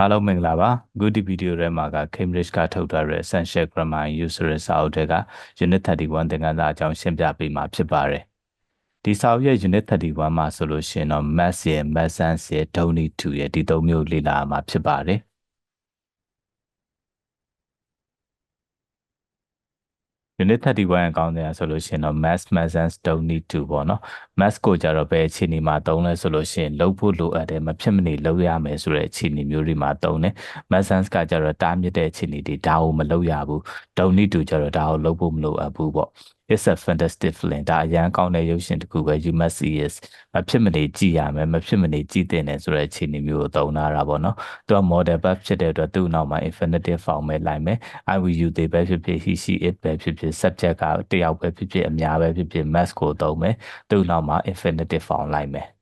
အားလုံးမင်္ဂလာပါအခုဒီဗီဒီယိုထဲမှာက Cambridge ကထုတ်ထားတဲ့ Essential Grammar and Use ဆိုတဲ့စာအုပ်ထဲက Unit 31သင်ခန်းစာအကြောင်းရှင်းပြပေးမှာဖြစ်ပါတယ်ဒီစာအုပ်ရဲ့ Unit 31မှာဆိုလို့ရှိရင်တော့ Math ရဲ့ Math Sense ရဲ့ Don't need to ရဲ့ဒီသုံးမျိုးလေ့လာမှာဖြစ်ပါတယ် unit 31အကောင့်တရားဆိုလို့ရှိရင်တော့ mass maths don't need to ပေါ့နော် mass ကိုကြတော့ဘယ်အခြေအနေမှာသုံးလဲဆိုလို့ရှိရင်လုပ်ဖို့လိုအပ်တယ်မဖြစ်မနေလုပ်ရမယ်ဆိုတဲ့အခြေအနေမျိုးတွေမှာသုံးတယ် maths ကကြတော့တားမြစ်တဲ့အခြေအနေတွေဒါကိုမလုပ်ရဘူး don't need to ကြတော့ဒါကိုလုပ်ဖို့မလိုအပ်ဘူးပေါ့ it's a fantastic film ဒါအရန်ကောင်းတဲ့ရုပ်ရှင်တစ်ခုပဲ you must see it မဖြစ်မနေကြည့်ရမယ်မဖြစ်မနေကြည့်တင်တယ်ဆိုတဲ့အခြေအနေမျိုးကိုသုံးထားတာပေါ့နော်သူက model verb ဖြစ်တဲ့အတွက်သူ့နောက်မှာ infinitive form ပဲလိုက်မယ် I will you they ပဲဖြစ်ဖြစ် he she it ပဲဖြစ်ဖြစ် subject ကတယောက်ပဲဖြစ်ဖြစ်အများပဲဖြစ်ဖြစ် mass ကိုသုံးမယ်သူ့နောက်မှာ infinitive form လိုက်မယ်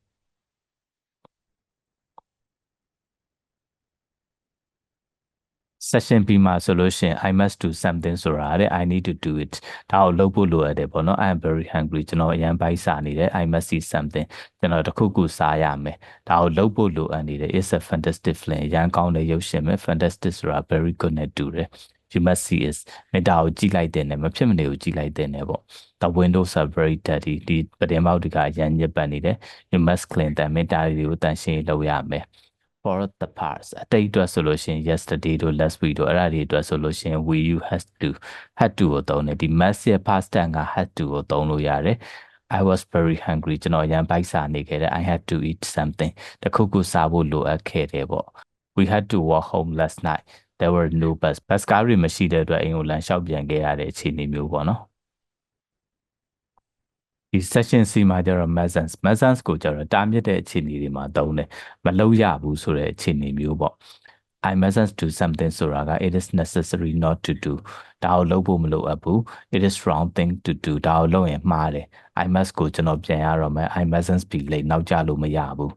session B မှာဆိုလို့ရှိရင် I must do something ဆိုတာတဲ့ I need to do it ဒါကိုလုပ်ဖို့လိုအပ်တယ်ပေါ့နော် I am very hungry ကျွန်တော်အရန်ပိုက်စာနေတယ် I must see something ကျွန်တော်တခုခုစားရမယ်ဒါကိုလုပ်ဖို့လိုအပ်နေတယ် it's a fantastic film အရန်ကောင်းတဲ့ရုပ်ရှင်ပဲ fantastic ဆိုတာ very good နဲ့တူတယ် you must see is မေတ္တာကိုကြည့်လိုက်တဲ့နဲ့မဖြစ်မနေကိုကြည့်လိုက်တဲ့နဲ့ပေါ့ the windows are very dirty ဒီပတင်ပေါက်တွေကရန်ညစ်ပတ်နေတယ် you must clean them မေတ္တာတွေကိုတန်ရှင်းလုပ်ရမယ် for the past အတိတ်အတွက်ဆိုလို့ရှိရင် yesterday တို့ last week တို့အဲ့ဒါတွေအတွက်ဆိုလို့ရှိရင် we you has to had to ကိုသုံးတယ်ဒီ must ရဲ့ past tense က had to ကိုသုံးလို့ရတယ် I was very hungry ကျွန်တော်ရန်ပိုက်စာနေခဲ့တယ် I had to eat something တခုခုစားဖို့လိုအပ်ခဲ့တယ်ပေါ့ we had to walk home last night there were no bus bus ကားတွေမရှိတဲ့အတွက်အိမ်ကိုလမ်းလျှောက်ပြန်ခဲ့ရတဲ့အခြေအနေမျိုးပေါ့နော် ဒီ session C မှာကျတော့ Mazans Mazans ကိုကျတော့တားမြစ်တဲ့အခြေအနေတွေမှာသုံးတယ်မလုပ်ရဘူးဆိုတဲ့အခြေအနေမျိုးပေါ့ I mustn't do something ဆိုတာက it is necessary not to do ဒါကိုလုပ်ဖို့မလိုအပ်ဘူး it is wrong thing to do ဒါကိုလုပ်ရင်မှားတယ် I must ကိုကျွန်တော်ပြန်ရတော့မယ် I mustn't be late နောက်ကျလို့မရဘူး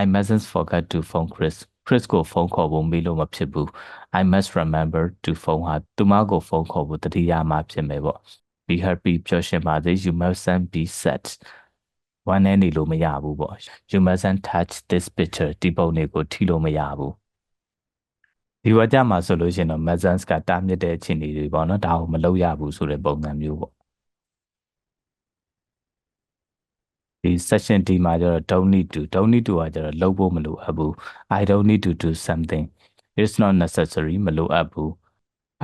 I mustn't forget to phone Chris Chris ကိုဖုန်းခေါ်ဖို့မေးလို့မဖြစ်ဘူး I must remember to phone ဟာသူမကိုဖုန်းခေါ်ဖို့တတိယမှာဖြစ်မယ်ပေါ့ be happy ပျော်ရွှင်ပါစေ you mustn't be sad ဝမ်းနည်းနေလို့မရဘူးပေါ့ you mustn't touch this picture ဒီပုံတွေကိုထိလို့မရဘူးဒီဝါကြမှာဆိုလို့ရှိရင်တော့ mustn't ကတားမြစ်တဲ့အခြေအနေတွေပေါ့နော်ဒါကိုမလုပ်ရဘူးဆိုတဲ့ပုံစံမျိုးပေါ့ဒီ section D မှာကျတော့ don't need to don't need to ကကျတော့လုပ်ဖို့မလိုအပ်ဘူး I don't need to do something it's not necessary မလိုအပ်ဘူး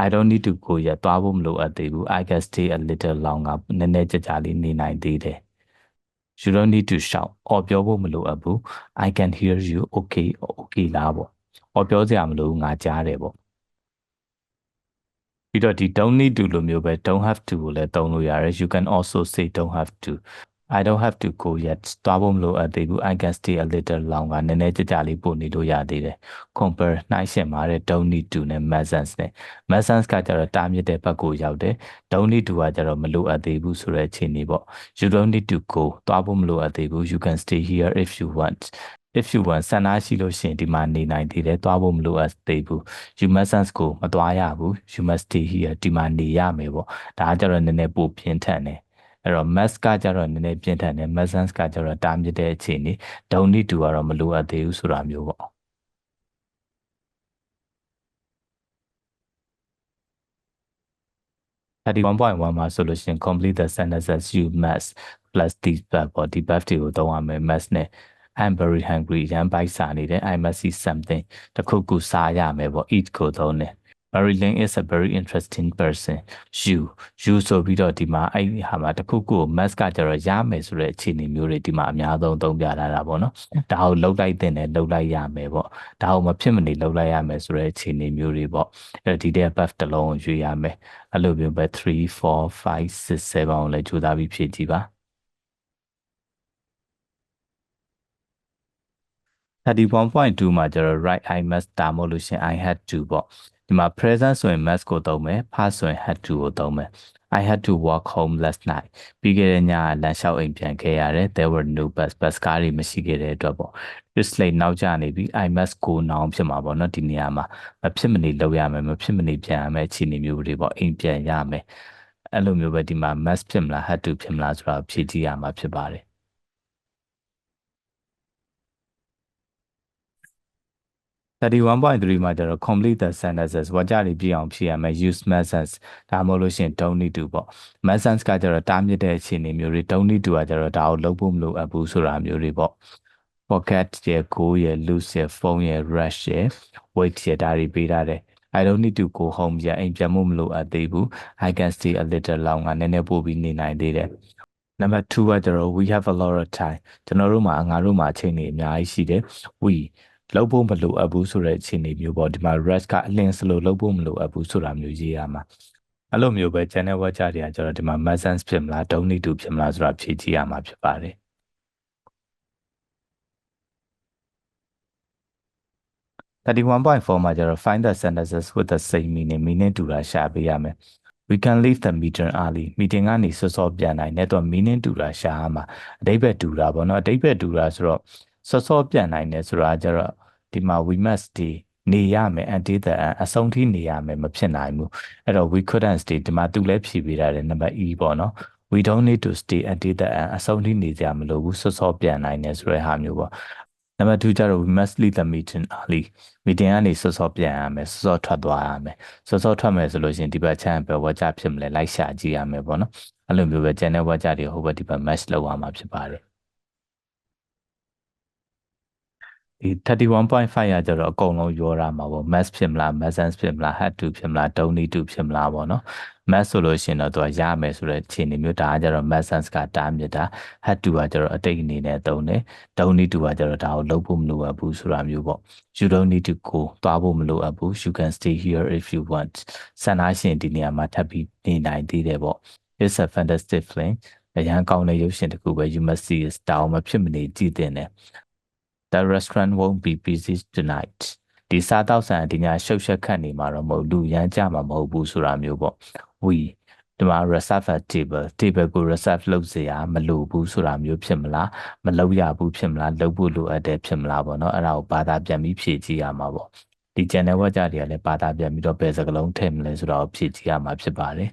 I don't need to go yet သွားဖို့မလိုအပ်သေးဘူး I can stay a little longer နည်းနည်းကြာကြာလေးနေနိုင်သေးတယ် You don't need to shout အော်ပြောဖို့မလိုအပ်ဘူး I can hear you okay okay လားပေါ့အော်ပြောစရာမလိုဘူးငါကြားတယ်ပေါ့ပြီးတော့ဒီ don't need to လိုမျိုးပဲ don't have to ကိုလည်းသုံးလို့ရတယ် you can also say don't have to I don't have to go yet သွားဖို့မလိုအပ်သေးဘူး I can stay a little longer နည်းနည်းကြာကြာလေးပို့နေလို့ရသေးတယ် compare နှိုင်းယှဉ်ပါတဲ့ don't need to နဲ့ mustn't နဲ့ mustn't ကကြတော့တားမြစ်တဲ့ဘက်ကိုရောက်တယ် don't need to ကကြတော့မလိုအပ်သေးဘူးဆိုတဲ့အခြေအနေပေါ့ you don't need to go သွားဖို့မလိုအပ်သေးဘူး you can stay here if you want if you want ဆန္ဒရှိလို့ရှိရင်ဒီမှာနေနိုင်သေးတယ်သွားဖို့မလိုအပ်သေးဘူး you mustn't go မသွားရဘူး you must stay here ဒီမှာနေရမယ်ပေါ့ဒါကကြတော့နည်းနည်းပိုပြင်းထန်တယ် အဲ့တော့ mass ကကြတော့နည်းနည်းပြင်းထန်တယ် massens ကကြတော့တားမြစ်တဲ့အခြေအနေ don't need to ကတော့မလိုအပ်သေးဘူးဆိုတာမျိုးပေါ့31.1မှာဆိုလို့ရှိရင် complete the sentences you must plus this verb ပေါ့ဒီ verb တွေကိုသုံးရမယ် must နဲ့ I'm very hungry ရမ်းပိုက်စာနေတယ် I must see something တခုခုစားရမယ်ပေါ့ eat ကိုသုံးတယ် Marilyn is a very interesting person you you ဆိုပြီးတော့ဒီမှာအဲ့ဒီဟာမှာတခုခုကို mass ကကြတော့ရမယ်ဆိုတဲ့အခြေအနေမျိုးတွေဒီမှာအများဆုံးသုံးပြလာတာပေါ့နော်ဒါကိုလှုပ်လိုက်တဲ့နဲ့လှုပ်လိုက်ရမယ်ပေါ့ဒါကိုမဖြစ်မနေလှုပ်လိုက်ရမယ်ဆိုတဲ့အခြေအနေမျိုးတွေပေါ့အဲ့ဒီတဲ့ buff တစ်လုံးကိုရွေးရမယ်အဲ့လိုမျိုးပဲ3 4 5 6 7ကိုလည်းကြိုးစားပြီးဖြည့်ကြည့်ပါ31.2မှာကျတော့ right I must ဒါမှမဟုတ်လို့ရှင် I had to ပေါ့ ဒီမှာ present ဆိုရင် must ကိုသုံးမယ် past ဆိုရင် had to ကိုသုံးမယ် I had to walk home last night ပြီးခဲ့တဲ့ညလမ်းလျှောက်အိမ်ပြန်ခဲ့ရတယ် there were no bus bus ကားတွေမရှိခဲ့တဲ့အတွက်ပေါ့ this late နောက်ကျနေပြီ I must go now ဖြစ်မှာပေါ့နော်ဒီနေရာမှာမဖြစ်မနေလုပ်ရမယ်မဖြစ်မနေပြန်ရမယ်အခြေအနေမျိုးတွေပေါ့အိမ်ပြန်ရမယ်အဲ့လိုမျိုးပဲဒီမှာ must ဖြစ်မလား had to ဖြစ်မလားဆိုတာဖြည့်ကြည့်ရမှာဖြစ်ပါတယ် 31.3မှာကျတော့ complete the sentences ဝါကြတွေပြည့်အောင်ဖြည့်ရမယ် use must sense ဒါမှမဟုတ်လို့ရှိရင် don't need to ပေါ့ must sense ကကျတော့တားမြစ်တဲ့အခြေအနေမျိုးတွေ don't need to ကကျတော့ဒါကိုလုပ်ဖို့မလိုအပ်ဘူးဆိုတာမျိုးတွေပေါ့ forget ရဲ့ go ရဲ့ lose ရဲ့ phone ရဲ့ rush ရဲ့ wait ရဲ့ဒါတွေပေးထားတယ် I don't need to go home ပြန်အိမ်ပြန်ဖို့မလိုအပ်သေးဘူး I can stay a little longer နည်းနည်းပို့ပြီးနေနိုင်သေးတယ် number 2ကကျတော့ we have a lot of time ကျွန်တော်တို့မှာငါတို့မှာအချိန်တွေအများကြီးရှိတယ် we လုပ်ဖို့မလိုအပ်ဘူးဆိုတဲ့အခြေအနေမျိုးပေါ့ဒီမှာ rest ကအလင်းစလို့လုပ်ဖို့မလိုအပ်ဘူးဆိုတာမျိုးရေးရမှာအဲ့လိုမျိုးပဲ channel watch တွေကကျတော့ဒီမှာ must sense ဖြစ်မလား don't need to ဖြစ်မလားဆိုတာဖြည့်ကြည့်ရမှာဖြစ်ပါတယ်31.4မှာကျတော့ find the sentences with the same meaning meaning တူတာရှာပေးရမယ် we can leave the meeting early meeting ကနေစောစောပြန်နိုင်တဲ့တော့ meaning တူတာရှာရမှာအဓိပ္ပာယ်တူတာပေါ့နော်အဓိပ္ပာယ်တူတာဆိုတော့ စောစောပြန်နိုင်တယ်ဆိုတာကျတော့ဒီမှာ we must stay နေရမယ် until the end အဆုံးထိနေရမယ်မဖြစ်နိုင်ဘူးအဲ့တော့ we couldn't stay ဒီမှာသူလည်းဖြည့်ပေးတာတယ်နံပါတ် E ပေါ့နော် we don't need to stay until the end အဆုံးထိနေကြမလို့ဘူးစောစောပြန်နိုင်တယ်ဆိုတဲ့ဟာမျိုးပေါ့နံပါတ်2ကျတော့ we must leave the meeting early meeting ကနေစောစောပြန်ရမယ်စောစောထွက်သွားရမယ်စောစောထွက်မယ်ဆိုလို့ရှိရင်ဒီဘက်ချမ်းပဲဝါကြဖြစ်မလဲလိုက်ရှာကြည့်ရမယ်ပေါ့နော်အဲ့လိုမျိုးပဲကျန်တဲ့ဝါကြတွေဟိုဘက်ဒီဘက် match လုပ်ရမှာဖြစ်ပါတယ် ဒီ31.5ရကြတော့အကုန်လုံးရောရမှာပေါ့ mass ဖြစ်မလား massance ဖြစ်မလား had to ဖြစ်မလား don't need to ဖြစ်မလားပေါ့နော် mass ဆိုလို့ရှိရင်တော့သူကရမယ်ဆိုတဲ့အခြေအနေမျိုးဒါကကြတော့ massance ကတားမြစ်တာ had to ကကြတော့အတိတ်အနေနဲ့သုံးတယ် don't need to ကကြတော့ဒါကိုလုပ်ဖို့မလိုအပ်ဘူးဆိုတာမျိုးပေါ့ you don't need to go သွားဖို့မလိုအပ်ဘူး you can stay here if you want ဆန္ဒရှင်ဒီနေရာမှာထပ်ပြီးနေနိုင်သေးတယ်ပေါ့ it's a fantastic film အရန်ကောင်းတဲ့ရုပ်ရှင်တစ်ခုပဲ you must see it တောင်းမဖြစ်မနေကြည့်တင်တယ် the restaurant won't be busy tonight ဒီစားတောက်ဆိုင်ဒီညရှုပ်ရှက်ခတ်နေမှာတော့မဟုတ်လူရမ်းကြမှာမဟုတ်ဘူးဆိုတာမျိုးပေါ့ we ဒီမှာ reserve table table ကို reserve လုပ်စရာမလိုဘူးဆိုတာမျိုးဖြစ်မလားမလုပ်ရဘူးဖြစ်မလားလုပ်ဖို့လိုအပ်တယ်ဖြစ်မလားပေါ့နော်အဲ့ဒါကိုဘာသာပြန်ပြီးဖြည့်ကြည့်ရမှာပေါ့ဒီ channel ဝက်ကြတွေကလည်းဘာသာပြန်ပြီးတော့ဘယ်စကားလုံးထည့်မလဲဆိုတာကိုဖြည့်ကြည့်ရမှာဖြစ်ပါတယ်